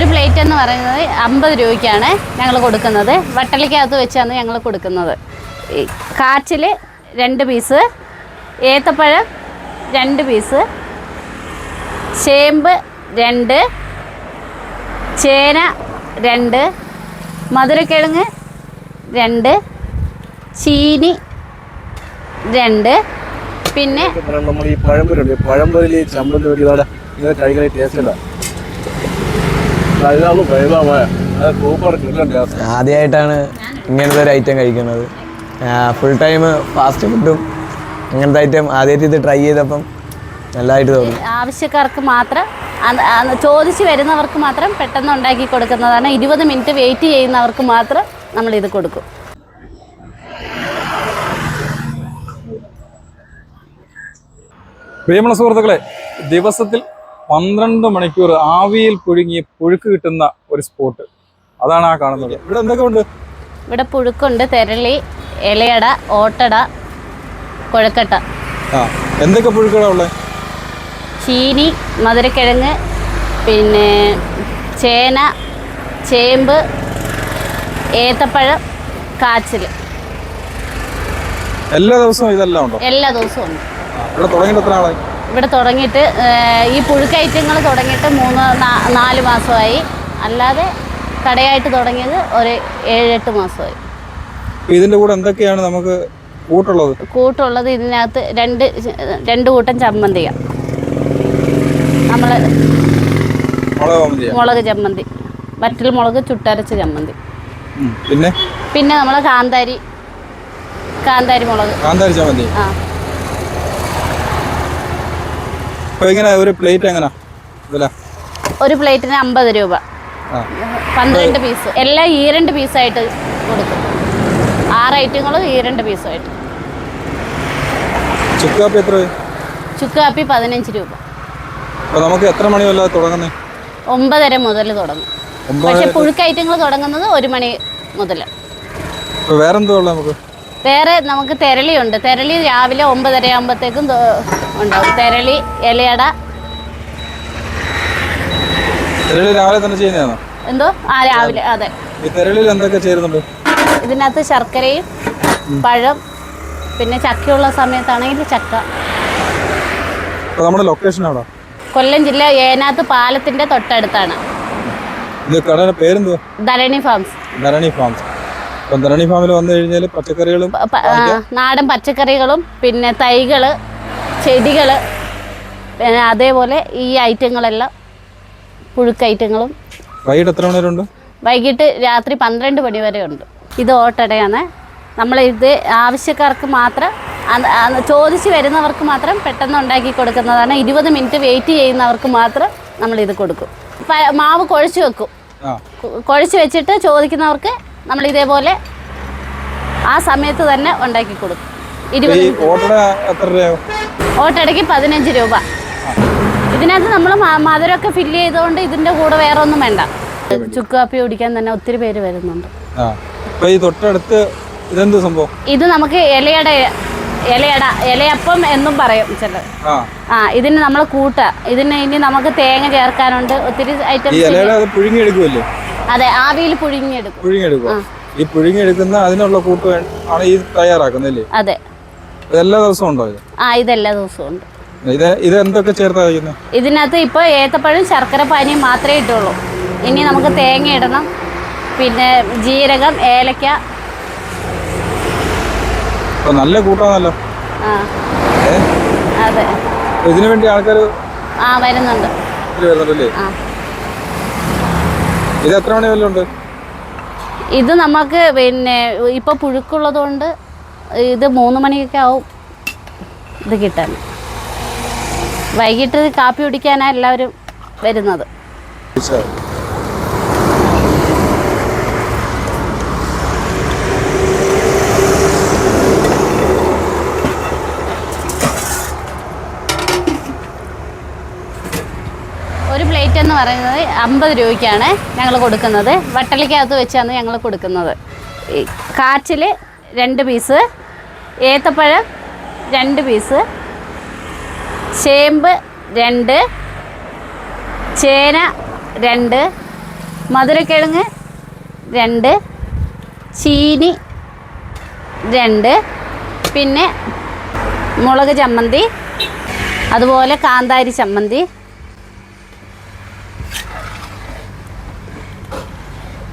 ഒരു പ്ലേറ്റ് എന്ന് പറയുന്നത് അമ്പത് രൂപയ്ക്കാണ് ഞങ്ങൾ കൊടുക്കുന്നത്. വട്ടലിക്കകത്ത് വെച്ചാണ് ഞങ്ങൾ കൊടുക്കുന്നത്. ഈ കാച്ചിൽ രണ്ട് പീസ് ഏത്തപ്പഴം രണ്ട് പീസ് ചേമ്പ് രണ്ട് ചേന രണ്ട് മധുരക്കിഴങ്ങ് രണ്ട് ചീനി രണ്ട് പിന്നെ നമ്മൾ ഈ പഴംപൊരി പഴംപൊരി ഈ ചമ്മന്തി ഒരു ഇതോടെ ഇങ്ങനെ കഴിക്കുന്ന ടേസ്റ്റ് ഇല്ല അതാണ് പ്രേതമായ അത് സൂപ്പർ കിട്ടുന്ന ടേസ്റ്റ് ആദ്യമായിട്ടാണ് ഇങ്ങനത്തെ ഒരു ഐറ്റം കഴിക്കുന്നത്. ഫുൾ ടൈം ഫാസ്റ്റ് ഫുഡും അങ്ങനത്തെ ഐറ്റം ആദ്യമായിട്ട് ഇത് ട്രൈ ചെയ്തപ്പം നല്ലതായിട്ട് തോന്നി. ആവശ്യക്കാർക്ക് മാത്രം അന്ന് വരുന്നവർക്ക് മാത്രം പെട്ടെന്ന് ഉണ്ടാക്കി കൊടുക്കുന്നതാണ്. ഇരുപത് മിനിറ്റ് വെയിറ്റ് ചെയ്യുന്നവർക്ക് മാത്രം നമ്മൾ ഇത് കൊടുക്കും. പ്രിയമുള്ള സുഹൃത്തുക്കളെ ദിവസത്തിൽ പന്ത്രണ്ട് മണിക്കൂർ ആവിയിൽ പുഴുങ്ങി പുഴുക്ക് കിട്ടുന്ന ഒരു സ്പോട്ട് അതാണ് ആ കാണുന്നത്. ഇവിടെ എന്തൊക്കെ ഉണ്ട്? ഇവിടെ പുഴുക്കുണ്ട് തെരളി ഇലയട ഓട്ടട കൊഴക്കട്ട. ആ എന്തൊക്കെ പുഴുക്കടാ ഉള്ളത് ചീനി മധുരക്കിഴങ്ങ് പിന്നെ ചേന ചേമ്പ് ഏത്തപ്പഴം കാച്ചിൽ. എല്ലാ ദിവസവും ഇതെല്ലാം ഉണ്ടോ? എല്ലാ ദിവസവും ഉണ്ട്. ഇവിടെ തുടങ്ങിയിട്ട് എത്ര ആളായി ഇവിടെ തുടങ്ങിയിട്ട് ഈ പുഴുക്കയറ്റങ്ങൾ തുടങ്ങിയിട്ട് മൂന്ന് നാല് മാസമായി. അല്ലാതെ കടയായിട്ട് തുടങ്ങിയത് ഒരു ഏഴെട്ട് മാസമായി. ഇതിന്റെ കൂടെ എന്തൊക്കെയാണ് നമുക്ക് കൂട്ടുള്ളത്? കൂട്ടുള്ളത് ഇതിനകത്ത് രണ്ട് രണ്ട് കൂട്ടം ചമ്മന്തിക നമ്മൾ മുളക് ചമ്മന്തി. വറ്റൽ മുളക് ചുട്ടരച്ച ചമ്മന്തി. പിന്നെ? പിന്നെ നമ്മൾ കാന്താരി കാന്താരി മുളക്. കാന്താരി ചമ്മന്തി. ആ. അപ്പൊ എങ്ങനെ ഒരു പ്ലേറ്റ് എങ്ങനെ ഇതില ഒരു പ്ലേറ്റിന് അമ്പത് രൂപ. പന്ത്രണ്ട് പീസ് എല്ലാം ഈ രണ്ട് പീസായിട്ട് കൊടുക്കും. ആറ് ഐറ്റങ്ങളും ഈ രണ്ട് പീസായിട്ട് ചുക്ക് കാപ്പി എത്ര ചുക്ക് കാപ്പി പതിനഞ്ച് രൂപ. അപ്പോൾ നമുക്ക് എത്ര മണി വല്ല തുടങ്ങുന്നത് ഒമ്പതര മുതൽ തുടങ്ങും. പക്ഷെ പുഴുക്ക് ഐറ്റങ്ങൾ തുടങ്ങുന്നത് ഒരു മണി മുതൽ വേറെന്താ വേറെന്തോ ഉള്ളത് നമുക്ക്? വേറെ നമുക്ക് തെരളിയുണ്ട്. തെരളി രാവിലെ ഒമ്പതര ആകുമ്പോഴത്തേക്കും ഉണ്ടാവും. തെരളി ഇലയട തെരളി രാവിലെ തന്നെ ചെയ്യുന്നതാണോ? എന്തോ? ആ രാവിലെ അതെ. എന്തൊക്കെ ചേരുന്നുണ്ട് ഇതിനകത്ത് ശർക്കരയും പഴം പിന്നെ ചക്കയുള്ള സമയത്താണെങ്കിൽ ചക്ക. നമ്മുടെ ലൊക്കേഷൻ എവിടെ? കൊല്ലം ജില്ല ഏനാത്ത് പാലത്തിന്റെ തൊട്ടടുത്താണ്. ഇത് കടയുടെ പേരെന്തോ ധരണി ഫാംസ്. ധരണി ഫാംസ്. അപ്പം ധരണി ഫാമിൽ വന്നു കഴിഞ്ഞാൽ പച്ചക്കറികളും നാടൻ പച്ചക്കറികളും പിന്നെ തൈകൾ ചെടികൾ പിന്നെ അതേപോലെ ഈ ഐറ്റങ്ങളെല്ലാം പുഴുക്ക് ഐറ്റങ്ങളും. വൈകിട്ട് എത്ര മണിവരുണ്ട് വൈകിട്ട് രാത്രി പന്ത്രണ്ട് മണി വരെ ഉണ്ട്. ഇത് ഓട്ടടയാണ്. നമ്മൾ ഇത് ആവശ്യക്കാർക്ക് മാത്രം ചോദിച്ച് വരുന്നവർക്ക് മാത്രം പെട്ടെന്ന് ഉണ്ടാക്കി കൊടുക്കുന്നതാണ്. ഇരുപത് മിനിറ്റ് വെയിറ്റ് ചെയ്യുന്നവർക്ക് മാത്രം നമ്മൾ ഇത് കൊടുക്കും മാവ് കുഴച്ച് വെക്കും. കുഴച്ച് വെച്ചിട്ട് ചോദിക്കുന്നവർക്ക് നമ്മൾ ഇതേപോലെ ആ സമയത്ത് തന്നെ ഉണ്ടാക്കി കൊടുക്കും. ഇരുപത് ഓട്ടടയ്ക്ക് പതിനഞ്ച് രൂപ. ഇതിനകത്ത് നമ്മൾ മധുരമൊക്കെ ഫില്ല് ചെയ്തുകൊണ്ട് ഇതിന്റെ കൂടെ വേറെ ഒന്നും വേണ്ട. ചുക്ക് കാപ്പി കുടിക്കാൻ തന്നെ ഒത്തിരി പേര് വരുന്നുണ്ട്. തൊട്ടടുത്ത് ഇതെന്ത് സംഭവം? ഇത് നമുക്ക് ഇലയട ഇലയട ഇലയപ്പം എന്നും പറയും ചില ആ. ഇതിന് നമ്മൾ കൂട്ട. ഇതിന് ഇനി നമുക്ക് തേങ്ങ ചേർക്കാനുണ്ട്. ഒത്തിരി ഐറ്റംസ് പുഴുങ്ങിയെടുക്കുമല്ലേ അതെ ആവിയിൽ പുഴുങ്ങിയെടുക്കും. പുഴുങ്ങിയെടുക്കും. ഈ പുഴുങ്ങിയെടുക്കുന്ന അതിനുള്ള കൂട്ട് ആണ് ഈ തയ്യാറാക്കുന്നല്ലേ അതെ. ഇതെല്ലാ എല്ലാ ദിവസവും ഉണ്ടോ ഇത്? ആ ഇതെല്ലാ ദിവസവും ഉണ്ട്. ഇത് ഇത് എന്തൊക്കെ ചേർത്താ കഴിക്കുന്നത് ഇതിനകത്ത് ഇപ്പോൾ ഏത്തപ്പഴം ശർക്കര പാനിയും മാത്രമേ ഇട്ടുള്ളൂ. ഇനി നമുക്ക് തേങ്ങ ഇടണം. പിന്നെ ജീരകം ഏലക്ക. നല്ല കൂട്ടാണല്ലോ. ആ. അതെ. ഇതിനു വേണ്ടി ആൾക്കാർ ആ വരുന്നുണ്ട്. വരുന്നുണ്ടല്ലേ? ആ. ഇത് എത്ര മണി വല്ല ഉണ്ട്? ഇത് നമുക്ക് പിന്നെ ഇപ്പൊ പുഴുക്കുള്ളത് കൊണ്ട് ഇത് മൂന്ന് മണിയൊക്കെ ആവും ഇത് കിട്ടാൻ. വൈകിട്ട് കാപ്പി കുടിക്കാനാണ് എല്ലാവരും വരുന്നത് ഒരു പ്ലേറ്റ് എന്ന് പറയുന്നത് അമ്പത് രൂപയ്ക്കാണ് ഞങ്ങൾ കൊടുക്കുന്നത്. വട്ടലിക്കകത്ത് വെച്ചാണ് ഞങ്ങൾ കൊടുക്കുന്നത്. കാച്ചിൽ രണ്ട് പീസ് ഏത്തപ്പഴം രണ്ട് പീസ് ചേമ്പ് രണ്ട് ചേന രണ്ട് മധുരക്കിഴങ്ങ് രണ്ട് ചീനി രണ്ട് പിന്നെ മുളക് ചമ്മന്തി അതുപോലെ കാന്താരി ചമ്മന്തി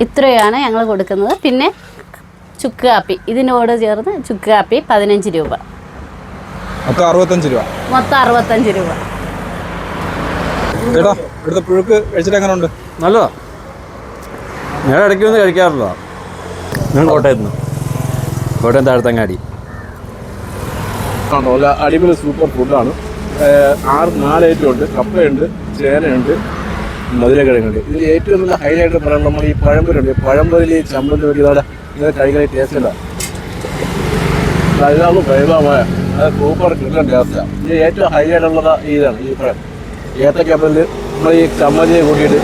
ഇത്രയാണ് ഞങ്ങൾ കൊടുക്കുന്നത്. പിന്നെ ചുക്ക് കാപ്പി. ഇതിനോട് ചേർന്ന് ചുക്ക് കാപ്പി പതിനഞ്ച് രൂപ. മൊത്തം അറുപത്തഞ്ച് രൂപ. മൊത്തം അറുപത്തഞ്ച് രൂപ. ചേട്ടാ ഇവിടുത്തെ പുഴുക്ക് കഴിച്ചിട്ട് എങ്ങനെ ഉണ്ട് നല്ലതാ. ഞാൻ ഇടയ്ക്ക് വന്ന് കഴിക്കാറുള്ളതാ ഞാൻ കോട്ടയത്ത് നിന്ന് കോട്ടയം താഴത്തങ്ങാടി. ആണോ അല്ല അടിപൊളി സൂപ്പർ ഫുഡാണ് ആറ് നാല് ഐറ്റം ഉണ്ട്. കപ്പയുണ്ട് ചേനയുണ്ട് മധുരക്കിഴങ്ങുണ്ട് ഇതിൽ ഏറ്റവും നല്ല ഹൈലൈറ്റ് പറയാൻ നമ്മൾ ഈ പഴംപൊരുണ്ട് പഴംപൊരിൽ ഈ ചമ്മന്തി ഒരു ഇതോടെ ഇങ്ങനെ കഴിക്കാൻ ടേസ്റ്റ് ഉണ്ടാവും നല്ലതാണ്? പ്രൈവമായ അത് സൂപ്പർ കിട്ടുന്ന ടേസ്റ്റാണ് ഇത് ഏറ്റവും ഹൈലൈറ്റ് ഉള്ളത് ഇതാണ് ഈ പഴം. ഏത്തക്കപ്പലിൽ നമ്മൾ ഈ ചമ്മന്തിയെ കൂട്ടിയിട്ട്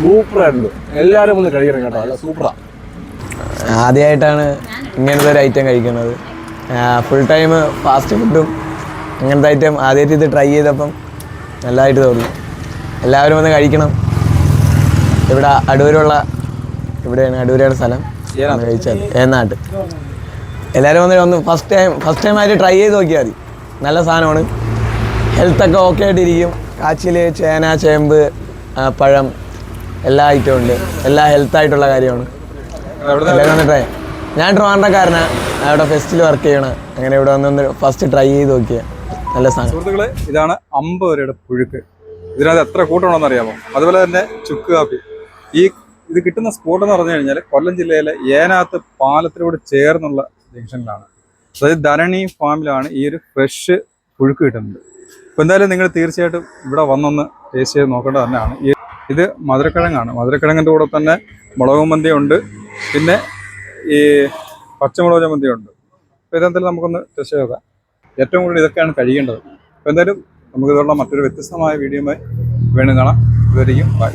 സൂപ്പറായിട്ടുണ്ട് എല്ലാവരും ഒന്ന് കഴിക്കണം കേട്ടോ. അല്ല സൂപ്പറാണ് ആദ്യമായിട്ടാണ് ഇങ്ങനത്തെ ഒരു ഐറ്റം കഴിക്കുന്നത്. ഫുൾ ടൈം ഫാസ്റ്റ് ഫുഡും ഇങ്ങനത്തെ ഐറ്റം ആദ്യമായിട്ട് ഇത് ട്രൈ ചെയ്തപ്പം നല്ലതായിട്ട് തോന്നി എല്ലാവരും വന്ന് കഴിക്കണം. ഇവിടെ അടൂരുള്ള ഇവിടെയാണ് അടൂരാണ് സ്ഥലം. ഒന്ന് കഴിച്ചാൽ ഏനാട്ട് എല്ലാവരും വന്ന് ഒന്ന് ഫസ്റ്റ് ടൈം ഫസ്റ്റ് ടൈം ആയിട്ട് ട്രൈ ചെയ്ത് നോക്കിയാൽ മതി. നല്ല സാധനമാണ്. ഹെൽത്തൊക്കെ ഓക്കെ ആയിട്ടിരിക്കും. കാച്ചിൽ ചേന ചേമ്പ് പഴം എല്ലാ ഐറ്റവും ഉണ്ട്. എല്ലാ ഹെൽത്തായിട്ടുള്ള കാര്യമാണ്. എല്ലാവരും ട്രൈ ഞാൻ ട്രിവാൻഡ്രക്കാരനാണ് അവിടെ ഫെസ്റ്റിൽ വർക്ക് ചെയ്യണം. അങ്ങനെ ഇവിടെ വന്ന് ഫസ്റ്റ് ട്രൈ ചെയ്ത് നോക്കിയ. നല്ല സാധനം. സുഹൃത്തുക്കളെ ഇതാണ് അമ്പത് രൂപയുടെ പുഴുക്ക്. ഇതിനകത്ത് എത്ര കൂട്ടണമെന്ന് അറിയാമോ? അതുപോലെ തന്നെ ചുക്ക് കാപ്പി. ഈ ഇത് കിട്ടുന്ന സ്പോട്ട് എന്ന് പറഞ്ഞു കഴിഞ്ഞാൽ കൊല്ലം ജില്ലയിലെ ഏനാത്ത് പാലത്തിനോട് ചേർന്നുള്ള ജംഗ്ഷനിലാണ്. അതായത് ധരണി ഫാമിലാണ് ഈ ഒരു ഫ്രഷ് പുഴുക്ക് കിട്ടുന്നത്. അപ്പോൾ എന്തായാലും നിങ്ങൾ തീർച്ചയായിട്ടും ഇവിടെ വന്നൊന്ന് ടേസ്റ്റ് ചെയ്ത് നോക്കേണ്ടത് തന്നെയാണ്. ഈ ഇത് മധുരക്കിഴങ്ങാണ്. മധുരക്കിഴങ്ങിന്റെ കൂടെ തന്നെ മുളകും മന്തി ഉണ്ട്. പിന്നെ ഈ പച്ചമുളക് ചമ്മന്തി ഉണ്ട്. അപ്പോൾ ഇതെന്തായാലും നമുക്കൊന്ന് ടേസ്റ്റ് ചെയ്ത് നോക്കാം. ഏറ്റവും കൂടുതൽ ഇതൊക്കെയാണ് കഴിയേണ്ടത്. അപ്പോൾ എന്തായാലും നമുക്ക് ഇതുള്ള മറ്റൊരു വ്യത്യസ്തമായ വീഡിയോയുമായി വീണ്ടും കാണാം. ഇതുവരെയും ബൈ.